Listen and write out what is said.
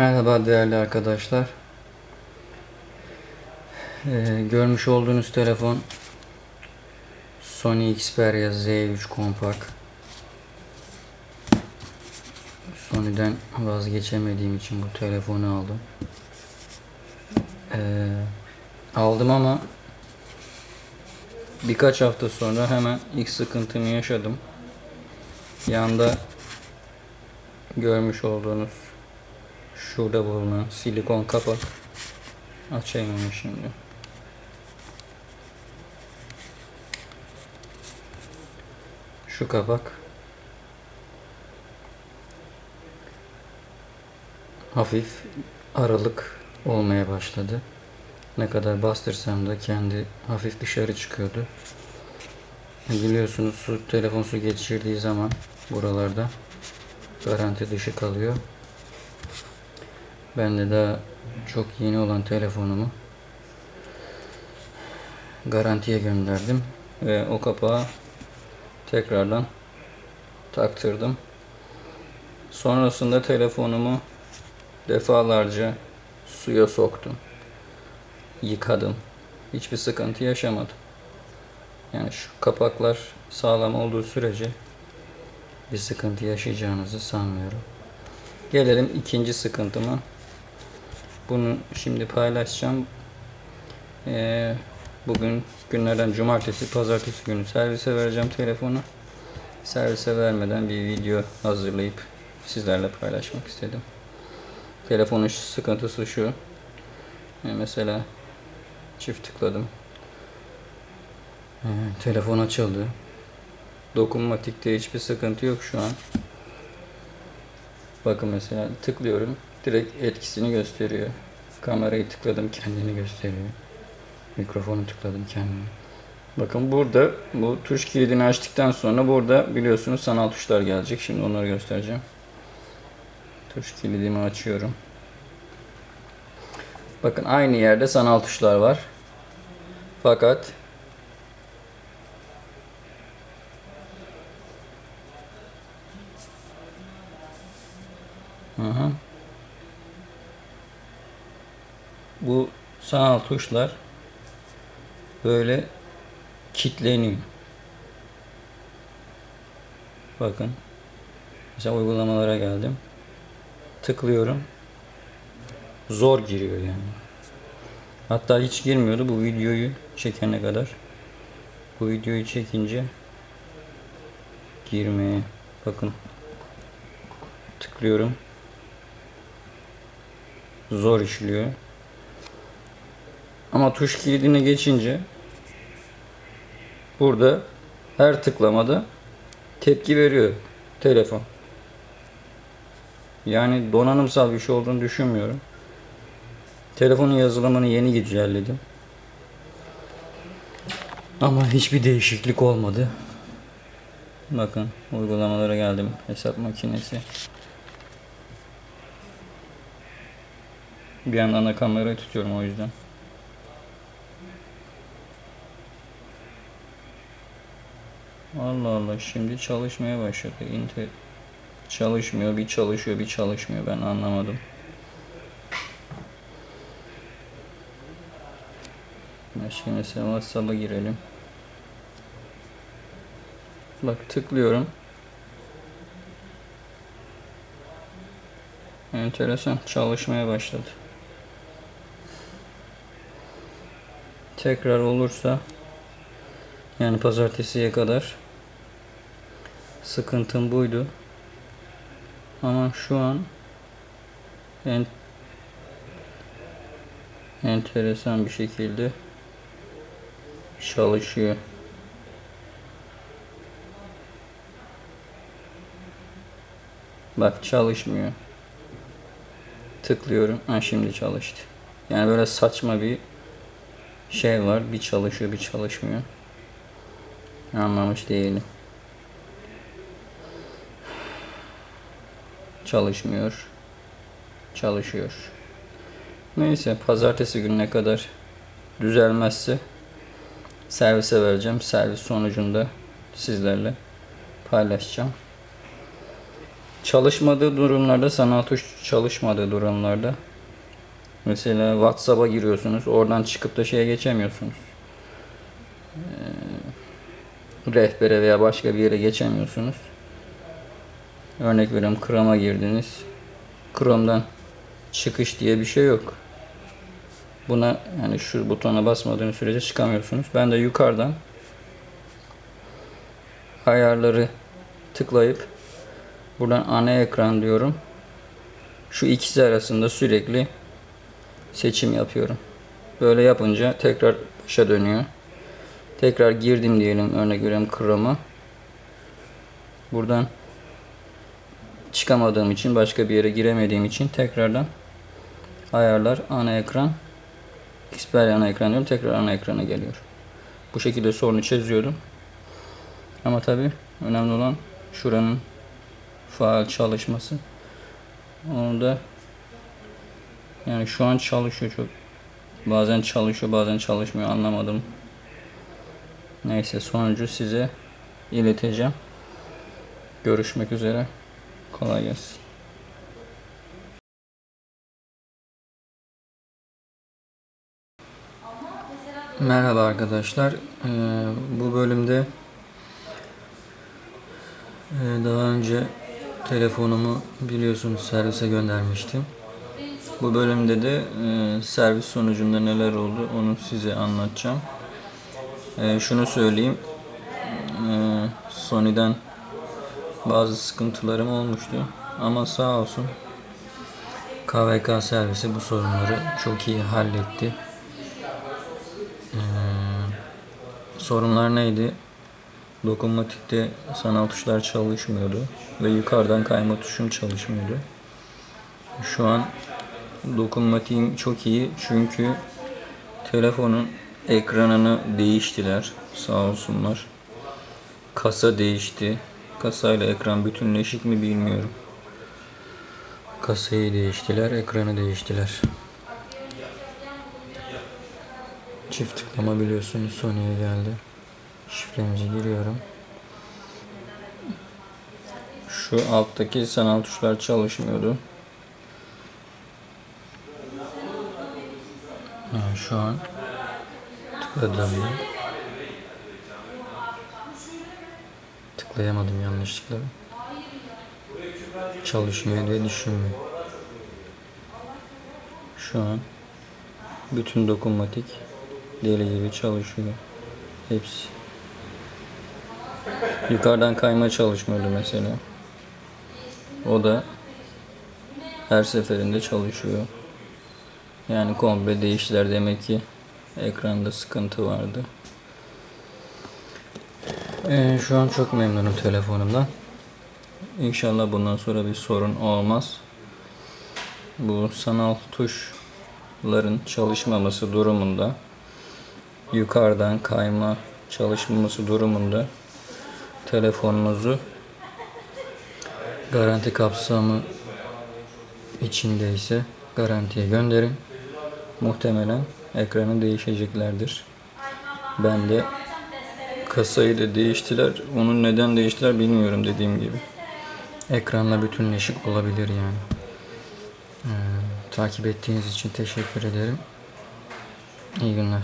Merhaba değerli arkadaşlar. Ee, görmüş olduğunuz telefon Sony Xperia Z3 Compact. Sony'den vazgeçemediğim için bu telefonu aldım. Ee, aldım ama birkaç hafta sonra hemen ilk sıkıntımı yaşadım. Yanda görmüş olduğunuz şurada bulunan silikon kapak açayım onu şimdi. Şu kapak hafif aralık olmaya başladı. Ne kadar bastırsam da kendi hafif dışarı çıkıyordu. Biliyorsunuz su telefon su geçirdiği zaman buralarda garanti dışı kalıyor. Ben de daha çok yeni olan telefonumu garantiye gönderdim ve o kapağı tekrardan taktırdım. Sonrasında telefonumu defalarca suya soktum. Yıkadım. Hiçbir sıkıntı yaşamadım. Yani şu kapaklar sağlam olduğu sürece bir sıkıntı yaşayacağınızı sanmıyorum. Gelelim ikinci sıkıntıma. Bunu şimdi paylaşacağım. Ee, bugün günlerden cumartesi, pazartesi günü servise vereceğim telefonu. Servise vermeden bir video hazırlayıp sizlerle paylaşmak istedim. Telefonun sıkıntısı şu. Ee, mesela çift tıkladım. Ee, telefon açıldı. Dokunmatikte hiçbir sıkıntı yok şu an. Bakın mesela tıklıyorum. Direkt etkisini gösteriyor. Kamerayı tıkladım kendini gösteriyor. Mikrofonu tıkladım kendini. Bakın burada bu tuş kilidini açtıktan sonra burada biliyorsunuz sanal tuşlar gelecek. Şimdi onları göstereceğim. Tuş kilidimi açıyorum. Bakın aynı yerde sanal tuşlar var. Fakat Hı hı. Bu sanal tuşlar böyle kitleniyor. Bakın. Mesela uygulamalara geldim. Tıklıyorum. Zor giriyor yani. Hatta hiç girmiyordu bu videoyu çekene kadar. Bu videoyu çekince girmeye bakın tıklıyorum zor işliyor. Ama tuş kilidine geçince burada her tıklamada tepki veriyor telefon. Yani donanımsal bir şey olduğunu düşünmüyorum. Telefonun yazılımını yeni güncelledim. Ama hiçbir değişiklik olmadı. Bakın uygulamalara geldim. Hesap makinesi. Bir yandan da kamerayı tutuyorum o yüzden. Allah Allah şimdi çalışmaya başladı. Inter çalışmıyor, bir çalışıyor, bir çalışmıyor. Ben anlamadım. Şimdi mesela WhatsApp'a girelim. Bak tıklıyorum. Enteresan çalışmaya başladı. Tekrar olursa yani pazartesiye kadar sıkıntım buydu. Ama şu an en enteresan bir şekilde çalışıyor. Bak çalışmıyor. Tıklıyorum. Ha şimdi çalıştı. Yani böyle saçma bir şey var. Bir çalışıyor bir çalışmıyor. Anlamış değilim. Çalışmıyor. Çalışıyor. Neyse pazartesi gününe kadar düzelmezse servise vereceğim. Servis sonucunda sizlerle paylaşacağım. Çalışmadığı durumlarda sanal tuş çalışmadığı durumlarda mesela WhatsApp'a giriyorsunuz. Oradan çıkıp da şeye geçemiyorsunuz. Ee, rehbere veya başka bir yere geçemiyorsunuz. Örnek veriyorum Chrome'a girdiniz. Chrome'dan çıkış diye bir şey yok. Buna yani şu butona basmadığınız sürece çıkamıyorsunuz. Ben de yukarıdan ayarları tıklayıp buradan ana ekran diyorum. Şu ikisi arasında sürekli seçim yapıyorum. Böyle yapınca tekrar başa dönüyor. Tekrar girdim diyelim örnek veriyorum Chrome'a. Buradan çıkamadığım için başka bir yere giremediğim için tekrardan ayarlar ana ekran Xperia ana ekran diyorum tekrar ana ekrana geliyor. Bu şekilde sorunu çözüyordum. Ama tabi önemli olan şuranın faal çalışması. Onu da yani şu an çalışıyor çok. Bazen çalışıyor bazen çalışmıyor anlamadım. Neyse sonucu size ileteceğim. Görüşmek üzere. Kolay gelsin. Merhaba arkadaşlar. Ee, bu bölümde e, daha önce telefonumu biliyorsunuz servise göndermiştim. Bu bölümde de e, servis sonucunda neler oldu onu size anlatacağım. E, şunu söyleyeyim. E, Sony'den bazı sıkıntılarım olmuştu. Ama sağ olsun KVK servisi bu sorunları çok iyi halletti. Ee, sorunlar neydi? Dokunmatikte sanal tuşlar çalışmıyordu ve yukarıdan kayma tuşum çalışmıyordu. Şu an dokunmatiğim çok iyi çünkü telefonun ekranını değiştiler sağ olsunlar. Kasa değişti. Kasayla ekran bütünleşik mi bilmiyorum. Kasayı değiştiler, ekranı değiştiler. Çift tıklama biliyorsunuz Sony'ye geldi. Şifremizi giriyorum. Şu alttaki sanal tuşlar çalışmıyordu. Yani şu an tıkladığımda tıklayamadım yanlışlıkla. Çalışmıyor diye düşünmüyor. Şu an bütün dokunmatik deli gibi çalışıyor. Hepsi. Yukarıdan kayma çalışmıyordu mesela. O da her seferinde çalışıyor. Yani komple değiştiler demek ki ekranda sıkıntı vardı. Ee, şu an çok memnunum telefonumdan. İnşallah bundan sonra bir sorun olmaz. Bu sanal tuşların çalışmaması durumunda yukarıdan kayma çalışmaması durumunda telefonunuzu garanti kapsamı içindeyse garantiye gönderin. Muhtemelen ekranı değişeceklerdir. Ben de kasayı da değiştiler. Onun neden değiştiler bilmiyorum dediğim gibi. Ekranla bütünleşik olabilir yani. Ee, takip ettiğiniz için teşekkür ederim. İyi günler.